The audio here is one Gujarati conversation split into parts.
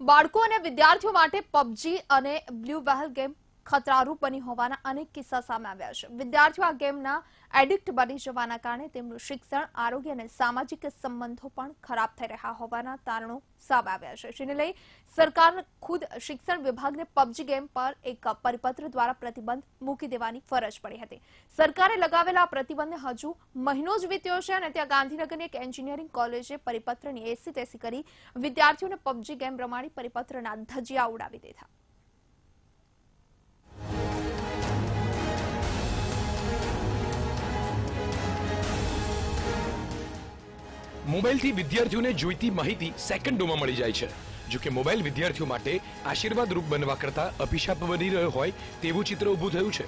બાળકો અને વિદ્યાર્થીઓ માટે પબજી અને બ્લુ વહેલ ગેમ ખતરારૂપ બની હોવાના અનેક કિસ્સા સામે આવ્યા છે. વિદ્યાર્થીઓ આ ગેમના એડિક્ટ બની જવાના કારણે તેમનું શિક્ષણ, આરોગ્ય અને સામાજિક સંબંધો પણ ખરાબ થઈ રહ્યા હોવાના તારણો સામે આવ્યા છે. જેને લઈ સરકાર ખુદ શિક્ષણ વિભાગને પબજી ગેમ પર એક પરિપત્ર દ્વારા પ્રતિબંધ મૂકી દેવાની ફરજ પડી હતી. સરકારે લગાવેલા પ્રતિબંધને હજુ મહિનો જ વીત્યો છે અને ત્યાં ગાંધીનગરની એક એન્જિનિયરિંગ કોલેજે પરિપત્રની એસી તેસી કરી વિદ્યાર્થીઓને પબજી ગેમ રમાડી પરિપત્રના ધજિયા ઉડાવી દીધા. મોબાઈલથી વિદ્યાર્થીઓને જોઈતી માહિતી સેકન્ડોમાં મળી જાય છે. જો કે મોબાઈલ વિદ્યાર્થીઓ માટે આશીર્વાદરૂપ બનવા કરતા અભિશાપ બની રહ્યો હોય તેવું ચિત્ર ઊભું થયું છે.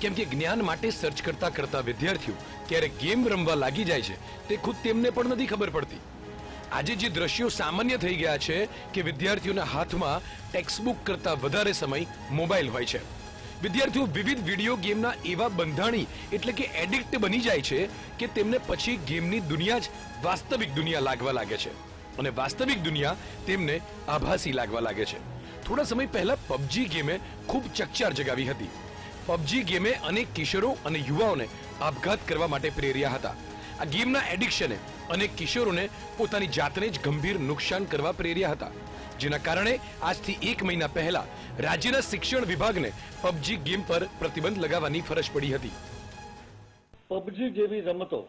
કેમ કે જ્ઞાન માટે સર્ચ કરતા કરતા વિદ્યાર્થીઓ ક્યારે ગેમ રમવા લાગી જાય છે, તે ખુદ તેમને પણ નથી ખબર પડતી. આજે જે દ્રશ્યો સામાન્ય થઈ ગયા છે કે વિદ્યાર્થીઓના હાથમાં ટેક્સ્ટબુક કરતા વધારે સમય મોબાઈલ હોય છે. વિદ્યાર્થીઓ વિવિધ વીડિયો ગેમના એવા બંધાણી એટલે કે એડિક્ટ બની જાય છે કે તેમને પછી ગેમની દુનિયા જ વાસ્તવિક દુનિયા લાગવા લાગે છે. અને વાસ્તવિક દુનિયા તેમને આભાસી લાગવા લાગે છે. થોડા સમય પહેલા પબજી ગેમે ખૂબ ચકચાર જગાવી હતી. પબજી ગેમે અનેક કિશોરો અને યુવાઓને આપઘાત કરવા માટે પ્રેર્યા હતા. આ ગેમના એડિક્શને અનેક કિશોરોને પોતાની જાતને જ ગંભીર નુકસાન કરવા પ્રેર્યા હતા. જેના કારણે આજથી એક મહિના પહેલા રાજ્યના શિક્ષણ વિભાગને પબજી ગેમ પર પ્રતિબંધ લગાવવાની ફરજ પડી હતી. પબજી જેવી રમતો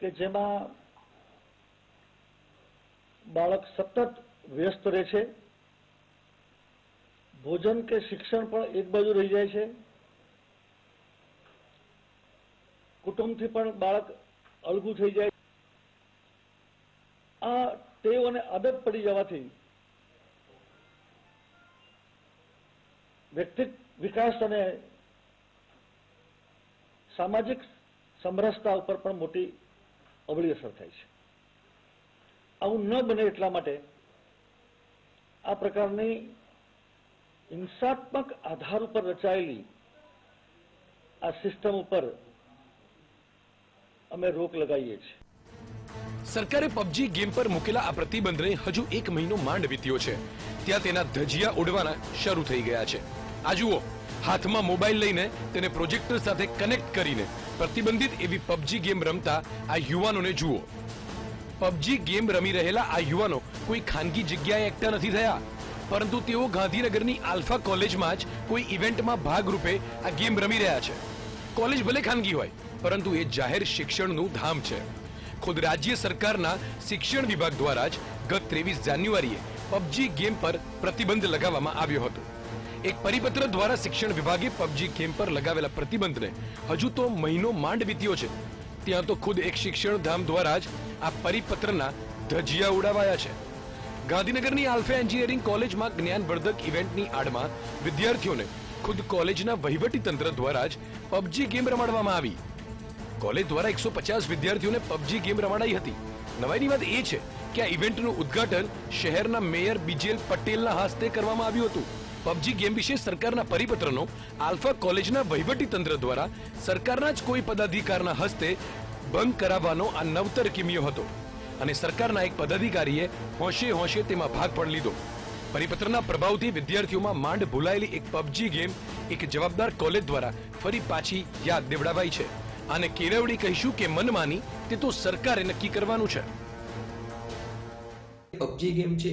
કે જેમાં બાળક સતત વ્યસ્ત રહે છે, ભોજન કે શિક્ષણ પણ એક બાજુ રહી જાય છે, કુટુંબથી પણ બાળક અલગું થઈ જાય આ અને આદત પડી જવાથી વ્યક્તિક વિકાસ અને સામાજિક સમરસતા ઉપર પણ મોટી અવળી અસર થાય છે. આવું ન બને એટલા માટે આ પ્રકારની હિંસાત્મક આધાર ઉપર રચાયેલી આ સિસ્ટમ ઉપર અમે રોક લગાવીએ છીએ. સરકારે પબજી ગેમ પર મૂકેલા આ પ્રતિબંધને હજુ એક મહિનો માંડ વીત્યો છે. ત્યાં તેના ધજિયા ઉડવાના શરૂ થઈ ગયા છે. આ જુઓ, હાથમાં મોબાઈલ લઈને તેને પ્રોજેક્ટર સાથે કનેક્ટ કરીને પ્રતિબંધિત એવી પબજી ગેમ રમતા આ યુવાનોને જુઓ. પબજી ગેમ રમી રહેલા આ યુવાનો કોઈ ખાનગી જગ્યાએ એકઠા નથી થયા. પરંતુ તેઓ ગાંધીનગરની આલ્ફા કોલેજમાં જ કોઈ ઇવેન્ટમાં ભાગરૂપે આ ગેમ રમી રહ્યા છે. કોલેજ ભલે ખાનગી હોય, પરંતુ એ જાહેર શિક્ષણનું ધામ છે. ખુદ રાજ્ય સરકારના શિક્ષણ વિભાગ દ્વારા જ ગત ત્રેવીસ જાન્યુઆરીએ પબજી ગેમ પર પ્રતિબંધ લગાવવામાં આવ્યો હતો. એક પરિપત્ર દ્વારા શિક્ષણ વિભાગે પબજી ગેમ પર લગાવેલા પ્રતિબંધને હજુ તો મહિનો માંડ વીત્યો છે. ત્યાં તો ખુદ એક શિક્ષણ ધામ દ્વારા જ આ પરિપત્રના ધજિયા ઉડાવાયા છે. ગાંધીનગરની આલ્ફા એન્જિનિયરિંગ કોલેજમાં જ્ઞાનવર્ધક ઇવેન્ટની આડમાં વિદ્યાર્થીઓને ખુદ કોલેજના વહીવટી તંત્ર દ્વારા જ પબજી ગેમ રમાડવામાં આવી. કોલેજ દ્વારા એકસો પચાસ વિદ્યાર્થીઓને પબજી ગેમ રમાડાઈ હતી. નવાઈની વાત એ છે કે આ ઇવેન્ટનું ઉદ્ઘાટન શહેરના મેયર બીજેલ પટેલના હસ્તે કરવામાં આવ્યું હતું. પબજી ગેમ વિશે સરકારના પરિપત્રનો આલ્ફા કોલેજના વહીવટી તંત્ર દ્વારા સરકારના જ કોઈ પદાધિકારના હસ્તે ભંગ કરાવવાનો આ નવતર કિમિયો હતો અને સરકારના એક પદાધિકારીએ હોંશે હોંશે તેમાં ભાગ પણ લીધો. પરિપત્રના પ્રભાવથી વિદ્યાર્થીઓમાં માંડ ભૂલાયેલી એક પબજી ગેમ એક જવાબદાર કોલેજ દ્વારા ફરી પાછી યાદ દેવડાવાઈ છે. આને કેળવણી કહીશું કે મનમાની તે તો સરકારે નક્કી કરવાનું છે. પબજી ગેમ છે,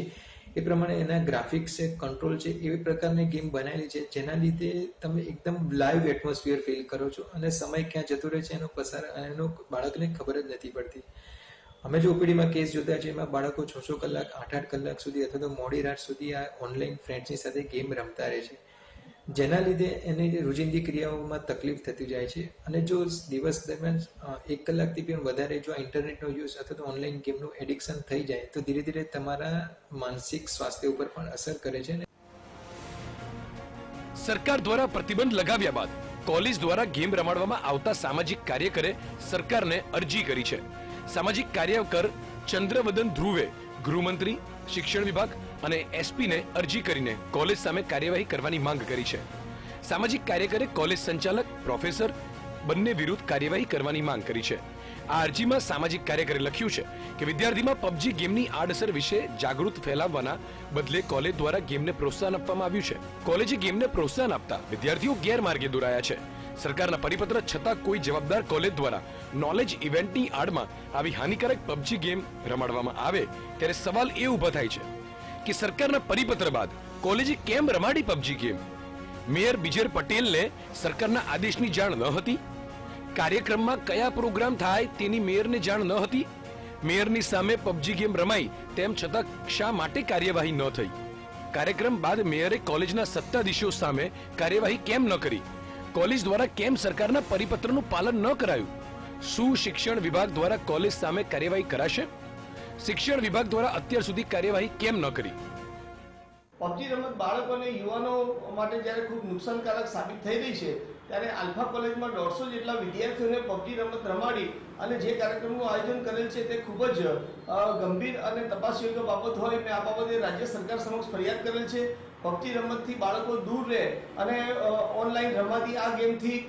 એ પ્રમાણે એના ગ્રાફિક્સ છે, કંટ્રોલ છે, એવી પ્રકારની ગેમ બનાવેલી છે, જેના લીધે તમે એકદમ લાઈવ એટમોસ્ફિયર ફીલ કરો છો અને સમય ક્યાં જતો રહે છે એનો પસાર, એનો બાળકને ખબર જ નથી પડતી. અમે જે ઓપીડીમાં કેસ જોતા છે, એમાં બાળકો છ છ કલાક આઠ આઠ કલાક સુધી અથવા તો મોડી રાત સુધી આ ઓનલાઈન ફ્રેન્ડ્સની સાથે ગેમ રમતા રહે છે. જેના લીધે એને રોજિંદી ક્રિયાઓમાં તકલીફ થતી જાય છે અને જો દિવસ દરમિયાન એક કલાકથી પણ વધારે જો ઇન્ટરનેટનો યુઝ અથવા તો ઓનલાઈન ગેમનું એડિક્શન થઈ જાય, તો ધીરે ધીરે તમારા માનસિક સ્વાસ્થ્ય ઉપર પણ અસર કરે છે સરકાર દ્વારા પ્રતિબંધ લગાવ્યા બાદ કોલેજ દ્વારા ગેમ રમાડવામાં આવતા સામાજિક કાર્યકરે સરકારને અરજી કરી છે. સામાજિક કાર્યકર ચંદ્રવદન ધ્રુવે ગૃહમંત્રી, શિક્ષણ વિભાગ અને એસપીને અરજી કરીને કોલેજ સામે કાર્યવાહી કરવાની માંગ કરી છે. સામાજિક કાર્યકરે કોલેજ સંચાલક, પ્રોફેસર બંને વિરુદ્ધ કાર્યવાહી કરવાની માંગ કરી છે. આ અરજીમાં સામાજિક કાર્યકરે લખ્યું છે કે વિદ્યાર્થીમાં પબજી ગેમની આડઅસર વિશે જાગૃત ફેલાવવાના બદલે કોલેજ દ્વારા ગેમને પ્રોત્સાહન આપવામાં આવ્યું છે. કોલેજે ગેમને પ્રોત્સાહન આપતા વિદ્યાર્થીઓ ગેરમાર્ગે દોરાયા છે. સરકારના પરિપત્ર છતાં કોઈ જવાબદાર કોલેજ દ્વારા નોલેજ ઇવેન્ટની આડમાં આવી હાનિકારક પબજી ગેમ રમાડવામાં આવે ત્યારે સવાલ એ ઊભા થાય છે કે સરકારના પરિપત્ર બાદ કોલેજે કેમ રમાડી પબજી ગેમ? મેયર બિજર પટેલને સરકારના આદેશની જાણ ન હતી? કાર્યક્રમમાં કયા પ્રોગ્રામ થાય તેની મેયરને જાણ ન હતી? મેયરની સામે પબજી ગેમ રમાઈ તેમ છતાં શા માટે કાર્યવાહી ન થઈ? કાર્યક્રમ બાદ મેયરે કોલેજના સત્તાધીશો સામે કાર્યવાહી કેમ ન કરી? કોલેજ દ્વારા કેમ સરકારના પરિપત્રનું પાલન ન કરાયું? શું શિક્ષણ વિભાગ દ્વારા કોલેજ સામે કાર્યવાહી કરાશે? શિક્ષણ વિભાગ દ્વારા અત્યાર સુધી કાર્યવાહી કેમ ન કરી? પબજી રમત બાળકો અને યુવાનો માટે જ્યારે ખૂબ નુકસાનકારક સાબિત થઈ રહી છે, ત્યારે આલ્ફા કોલેજમાં દોઢસો જેટલા વિદ્યાર્થીઓને પબજી રમત રમાડી અને જે કાર્યક્રમનું આયોજન કરેલ છે તે ખૂબ જ ગંભીર અને તપાસ યોગ્ય બાબત હોય મેં આ બાબતે રાજ્ય સરકાર સમક્ષ ફરિયાદ કરેલ છે. પબજી રમતથી બાળકો દૂર રહે અને ઓનલાઈન રમાતી આ ગેમથી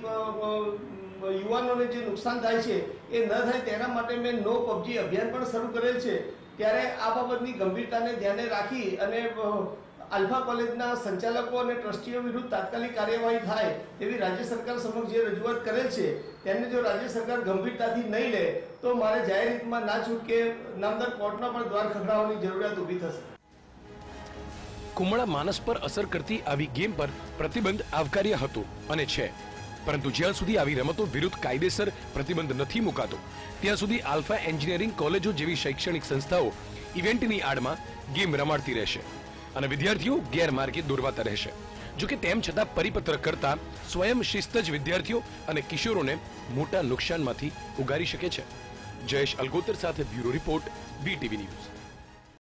યુવાનોને જે નુકસાન થાય છે, એ ન થાય તેના માટે મેં નો પબજી અભિયાન પણ શરૂ કરેલ છે. ત્યારે આ બાબતની ગંભીરતાને ધ્યાને રાખી અને આલ્ફા કોલેજના સંચાલકો અને ટ્રસ્ટીઓ વિરુદ્ધ તાત્કાલિક કાર્યવાહી થાય તેવી રાજ્ય સરકાર સમક્ષ જે રજૂઆત કરેલ છે તેને જો રાજ્ય સરકાર ગંભીરતાથી નહીં લે, તો મારે જાહેર હિતમાં ના છૂટકે નામદાર કોર્ટના પણ દ્વાર ખખડાવવાની જરૂરિયાત ઊભી થશે. કુમળા માનસ પર અસર કરતી આવી ગેમ પર પ્રતિબંધ આવકાર્ય હતો અને છે. પરંતુ જ્યાં સુધી આવી રમતો વિરુદ્ધ કાયદેસર પ્રતિબંધ નથી મુકાતો, ત્યાં સુધી આલ્ફા એન્જિનિયરિંગ કોલેજો જેવી શૈક્ષણિક સંસ્થાઓ ઇવેન્ટની આડમાં ગેમ રમાડતી રહેશે અને વિદ્યાર્થીઓ ગેરમાર્ગે દોરવાતા રહેશે. જો કે તેમ છતાં પરિપત્ર કરતા સ્વયં શિસ્ત જ વિદ્યાર્થીઓ અને કિશોરોને મોટા નુકસાનમાંથી ઉગારી શકે છે. જયેશ અલગોતર સાથે બ્યુરો રિપોર્ટ બીટીવી ન્યૂઝ